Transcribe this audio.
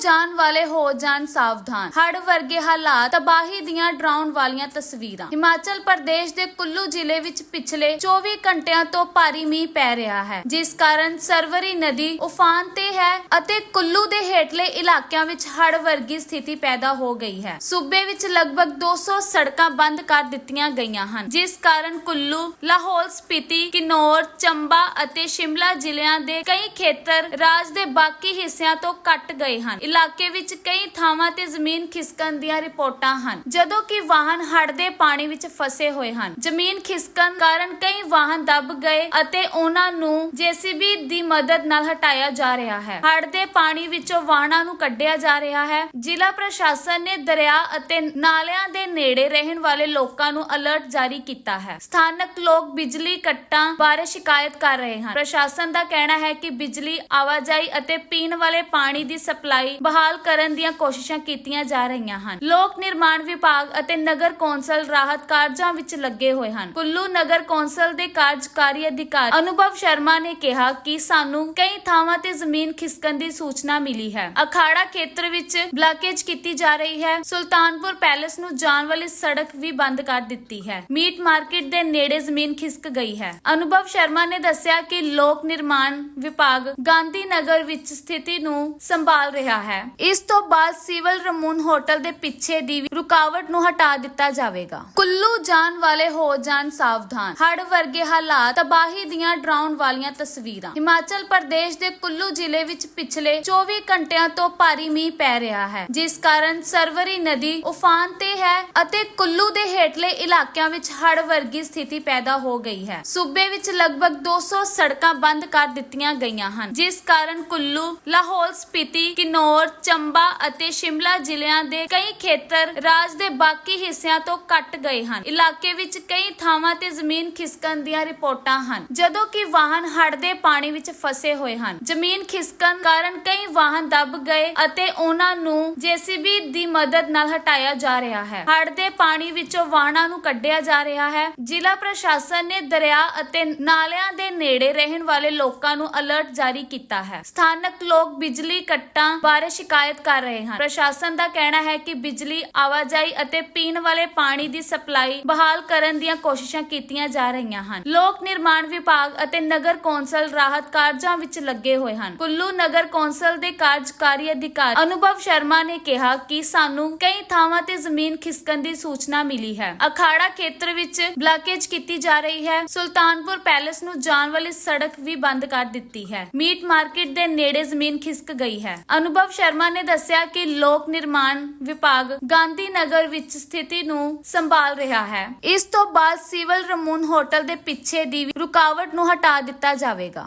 ਜਾਣ ਵਾਲੇ ਹੋ ਜਾਣ ਸਾਵਧਾਨ। ਹੜ ਵਰਗੇ ਹਾਲਾਤ ਤਬਾਹੀ ਦੀਆਂ ਡਰਾਉਣ ਵਾਲੀਆਂ ਤਸਵੀਰਾਂ। ਹਿਮਾਚਲ ਪ੍ਰਦੇਸ਼ ਦੇ ਕੁੱਲੂ ਜ਼ਿਲ੍ਹੇ ਵਿੱਚ ਪਿਛਲੇ 24 ਘੰਟਿਆਂ ਤੋਂ ਭਾਰੀ ਮੀਂਹ ਪੈ ਰਿਹਾ ਹੈ, ਜਿਸ ਕਾਰਨ ਸਰਵਰੀ ਨਦੀ ਉਫਾਨ ਤੇ ਹੈ ਅਤੇ ਕੁੱਲੂ ਦੇ ਹੇਠਲੇ ਇਲਾਕਿਆਂ ਵਿੱਚ ਹੜ ਵਰਗੀ ਸਥਿਤੀ ਪੈਦਾ ਹੋ ਗਈ ਹੈ। ਸੂਬੇ ਵਿੱਚ ਲਗਭਗ 200 ਸੜਕਾਂ ਬੰਦ ਕਰ ਦਿੱਤੀਆਂ ਗਈਆਂ ਹਨ, ਜਿਸ ਕਾਰਨ ਕੁੱਲੂ, ਲਾਹੌਲ ਸਪੀਤੀ, ਕਿਨੌਰ, ਚੰਬਾ ਅਤੇ ਸ਼ਿਮਲਾ ਜ਼ਿਲ੍ਹਿਆਂ ਦੇ ਕਈ ਖੇਤਰ ਰਾਜ ਦੇ ਬਾਕੀ ਹਿੱਸਿਆਂ ਤੋਂ ਕੱਟ ਗਏ ਹਨ। ਇਲਾਕੇ ਵਿੱਚ ਕਈ ਥਾਵਾਂ ਤੇ ਜ਼ਮੀਨ ਖਿਸਕਣ ਦੀਆਂ ਰਿਪੋਰਟਾਂ ਹਨ। ਜਦੋਂ ਕਿ ਵਾਹਨ ਹੜ੍ਹ ਦੇ ਪਾਣੀ ਵਿੱਚ ਫਸੇ ਹੋਏ ਹਨ। ਜ਼ਮੀਨ ਖਿਸਕਣ ਕਾਰਨ ਕਈ ਵਾਹਨ ਦਬ ਗਏ ਅਤੇ ਉਹਨਾਂ ਨੂੰ ਜੀਸੀਬੀ ਦੀ ਮਦਦ ਨਾਲ ਹਟਾਇਆ ਜਾ ਰਿਹਾ ਹੈ। ਹੜ੍ਹ ਦੇ ਪਾਣੀ ਵਿੱਚੋਂ ਵਾਹਨਾਂ ਨੂੰ ਕੱਢਿਆ ਜਾ ਰਿਹਾ ਹੈ। ਜ਼ਿਲ੍ਹਾ ਪ੍ਰਸ਼ਾਸਨ ਨੇ ਦਰਿਆ ਅਤੇ ਨਾਲਿਆਂ ਦੇ ਨੇੜੇ ਰਹਿਣ ਵਾਲੇ ਲੋਕਾਂ ਨੂੰ ਅਲਰਟ ਜਾਰੀ ਕੀਤਾ ਹੈ। ਸਥਾਨਕ ਲੋਕ ਬਿਜਲੀ ਕੱਟਾਂ ਬਾਰੇ ਸ਼ਿਕਾਇਤ ਕਰ ਰਹੇ ਹਨ। ਪ੍ਰਸ਼ਾਸਨ ਦਾ ਕਹਿਣਾ ਹੈ ਕਿ ਬਿਜਲੀ, ਆਵਾਜਾਈ ਅਤੇ ਪੀਣ ਵਾਲੇ ਪਾਣੀ ਦੀ ਸਪਲਾਈ ਬਹਾਲ ਕਰਨ ਦੀਆਂ ਕੋਸ਼ਿਸ਼ਾਂ ਕੀਤੀਆਂ ਜਾ ਰਹੀਆਂ ਹਨ। ਲੋਕ ਨਿਰਮਾਣ ਵਿਭਾਗ ਅਤੇ ਨਗਰ ਕੌਂਸਲ ਰਾਹਤ ਕਾਰਜਾਂ ਵਿੱਚ ਲੱਗੇ ਹੋਏ ਹਨ। ਕੁੱਲੂ ਨਗਰ ਕੌਂਸਲ ਦੇ ਕਾਰਜਕਾਰੀ ਅਧਿਕਾਰੀ ਅਨੁਭਵ ਸ਼ਰਮਾ ਨੇ ਕਿਹਾ ਕਿ ਸਾਨੂੰ ਕਈ ਥਾਵਾਂ ਤੇ ਜ਼ਮੀਨ ਖਿਸਕਣ ਦੀ ਸੂਚਨਾ ਮਿਲੀ ਹੈ। ਅਖਾੜਾ ਖੇਤਰ ਵਿੱਚ ਬਲਾਕੇਜ ਕੀਤੀ ਜਾ ਰਹੀ ਹੈ। ਸੁਲਤਾਨਪੁਰ ਪੈਲੇਸ ਨੂੰ ਜਾਣ ਵਾਲੀ ਸੜਕ ਵੀ ਬੰਦ ਕਰ ਦਿੱਤੀ ਹੈ। ਮੀਟ ਮਾਰਕੀਟ ਦੇ ਨੇੜੇ ਜ਼ਮੀਨ ਖਿਸਕ ਗਈ ਹੈ। ਅਨੁਭਵ ਸ਼ਰਮਾ ਨੇ ਦੱਸਿਆ ਕਿ ਲੋਕ ਨਿਰਮਾਣ ਵਿਭਾਗ ਗਾਂਧੀ ਨਗਰ ਵਿੱਚ ਸਥਿਤੀ ਨੂੰ ਸੰਭਾਲ ਰਿਹਾ ਹੈ। ਇਸ ਤੋਂ ਬਾਅਦ ਸਿਵਲ ਰਮੂਨ ਹੋਟਲ ਦੇ ਪਿੱਛੇ ਦੀ ਰੁਕਾਵਟ ਨੂੰ ਹਟਾ ਦਿੱਤਾ ਜਾਵੇਗਾ। ਕੁੱਲੂ ਜਾਣ ਵਾਲੇ ਹੋ ਜਾਣ ਸਾਵਧਾਨ। ਹੜ ਵਰਗੇ ਹਾਲਾਤ ਤਬਾਹੀ ਦੀਆਂ ਡਰਾਉਣ ਵਾਲੀਆਂ ਤਸਵੀਰਾਂ। ਹਿਮਾਚਲ ਪ੍ਰਦੇਸ਼ ਦੇ ਕੁੱਲੂ ਜ਼ਿਲ੍ਹੇ ਵਿੱਚ ਪਿਛਲੇ 24 ਘੰਟਿਆਂ ਤੋਂ ਭਾਰੀ ਮੀਂਹ ਪੈ ਰਿਹਾ ਹੈ, ਜਿਸ ਕਾਰਨ ਸਰਵਰੀ ਨਦੀ ਉਫਾਨ ਤੇ ਹੈ ਅਤੇ ਕੁੱਲੂ ਦੇ ਹੇਠਲੇ ਇਲਾਕਿਆਂ ਵਿੱਚ ਹੜ ਵਰਗੀ ਸਥਿਤੀ ਪੈਦਾ ਹੋ ਗਈ ਹੈ। ਸੂਬੇ ਵਿੱਚ ਲਗਭਗ 200 ਸੜਕਾਂ ਬੰਦ ਕਰ ਦਿੱਤੀਆਂ ਗਈਆਂ ਹਨ, ਜਿਸ ਕਾਰਨ ਕੁੱਲੂ, ਲਾਹੌਲ ਸਪੀਤੀ, ਕਿਨੌਰ ਚੰਬਾ ਅਤੇ ਸ਼ਿਮਲਾ ਜ਼ਿਲ੍ਹਿਆਂ ਦੇ ਕਈ ਖੇਤਰ ਰਾਜ ਦੇ ਬਾਕੀ ਹਿੱਸਿਆਂ ਤੋਂ ਕੱਟ ਗਏ ਹਨ। ਇਲਾਕੇ ਵਿੱਚ ਕਈ ਥਾਵਾਂ ਤੇ ਜ਼ਮੀਨ ਖਿਸਕਣ ਦੀਆਂ ਰਿਪੋਰਟਾਂ ਹਨ, ਜਦੋਂ ਕਿ ਵਾਹਨ ਹੜ ਦੇ ਪਾਣੀ ਵਿੱਚ ਫਸੇ ਹੋਏ ਹਨ। ਜ਼ਮੀਨ ਖਿਸਕਣ ਕਾਰਨ ਕਈ ਵਾਹਨ ਦਬ ਗਏ ਅਤੇ ਉਹਨਾਂ ਨੂੰ ਜੀਸੀਬੀ ਦੀ ਮਦਦ ਨਾਲ ਹਟਾਇਆ ਜਾ ਰਿਹਾ ਹੈ। ਹੜ ਦੇ ਪਾਣੀ ਵਿੱਚੋਂ ਵਾਹਨਾਂ ਨੂੰ ਕੱਢਿਆ ਜਾ ਰਿਹਾ ਹੈ। ਜ਼ਿਲ੍ਹਾ ਪ੍ਰਸ਼ਾਸਨ ਨੇ ਦਰਿਆ ਅਤੇ ਨਾਲਿਆਂ ਦੇ ਨੇੜੇ ਰਹਿਣ ਵਾਲੇ ਲੋਕਾਂ ਨੂੰ ਅਲਰਟ ਜਾਰੀ ਕੀਤਾ ਹੈ। ਸਥਾਨਕ ਲੋਕ ਬਿਜਲੀ ਕੱਟਾਂ ਬਾਰੇ ਸ਼ਿਕਾਇਤ ਕਰ ਰਹੇ ਹਨ। ਪ੍ਰਸ਼ਾਸਨ ਦਾ ਕਹਿਣਾ ਹੈ ਕਿ ਬਿਜਲੀ, ਆਵਾਜਾਈ ਅਤੇ ਪੀਣ ਵਾਲੇ ਪਾਣੀ ਦੀ ਸਪਲਾਈ ਬਹਾਲ ਕਰਨ ਦੀਆਂ ਕੋਸ਼ਿਸ਼ਾਂ ਕੀਤੀਆਂ ਜਾ ਰਹੀਆਂ ਹਨ। ਲੋਕ ਨਿਰਮਾਣ ਵਿਭਾਗ ਅਤੇ ਨਗਰ ਕੌਂਸਲ ਰਾਹਤ ਕਾਰਜਾਂ ਵਿੱਚ ਲੱਗੇ ਹੋਏ ਹਨ। ਕੁੱਲੂ ਨਗਰ ਕੌਂਸਲ ਦੇ ਕਾਰਜਕਾਰੀ ਅਧਿਕਾਰੀ ਅਨੁਭਵ ਸ਼ਰਮਾ ਨੇ ਕਿਹਾ ਕਿ ਸਾਨੂੰ ਕਈ ਥਾਵਾਂ ਤੇ ਜ਼ਮੀਨ ਖਿਸਕਣ ਦੀ ਸੂਚਨਾ ਮਿਲੀ ਹੈ। ਅਖਾੜਾ ਖੇਤਰ ਵਿੱਚ ਬਲਾਕੇਜ ਕੀਤੀ ਜਾ ਰਹੀ ਹੈ। ਸੁਲਤਾਨਪੁਰ ਪੈਲੇਸ ਨੂੰ ਜਾਣ ਵਾਲੀ ਸੜਕ ਵੀ ਬੰਦ ਕਰ ਦਿੱਤੀ ਹੈ। ਮੀਟ ਮਾਰਕੀਟ ਦੇ ਨੇੜੇ ਜ਼ਮੀਨ ਖਿਸਕ ਗਈ ਹੈ। ਅਨੁਭਵ ਸ਼ਰਮਾ ਨੇ ਦੱਸਿਆ ਕਿ ਲੋਕ ਨਿਰਮਾਣ ਵਿਭਾਗ ਗਾਂਧੀ ਨਗਰ ਵਿੱਚ ਸਥਿਤੀ ਨੂੰ ਸੰਭਾਲ ਰਿਹਾ ਹੈ। ਇਸ ਤੋਂ ਬਾਅਦ ਸਿਵਲ ਰਮੂਨ ਹੋਟਲ ਦੇ ਪਿੱਛੇ ਦੀ ਰੁਕਾਵਟ ਨੂੰ ਹਟਾ ਦਿੱਤਾ ਜਾਵੇਗਾ।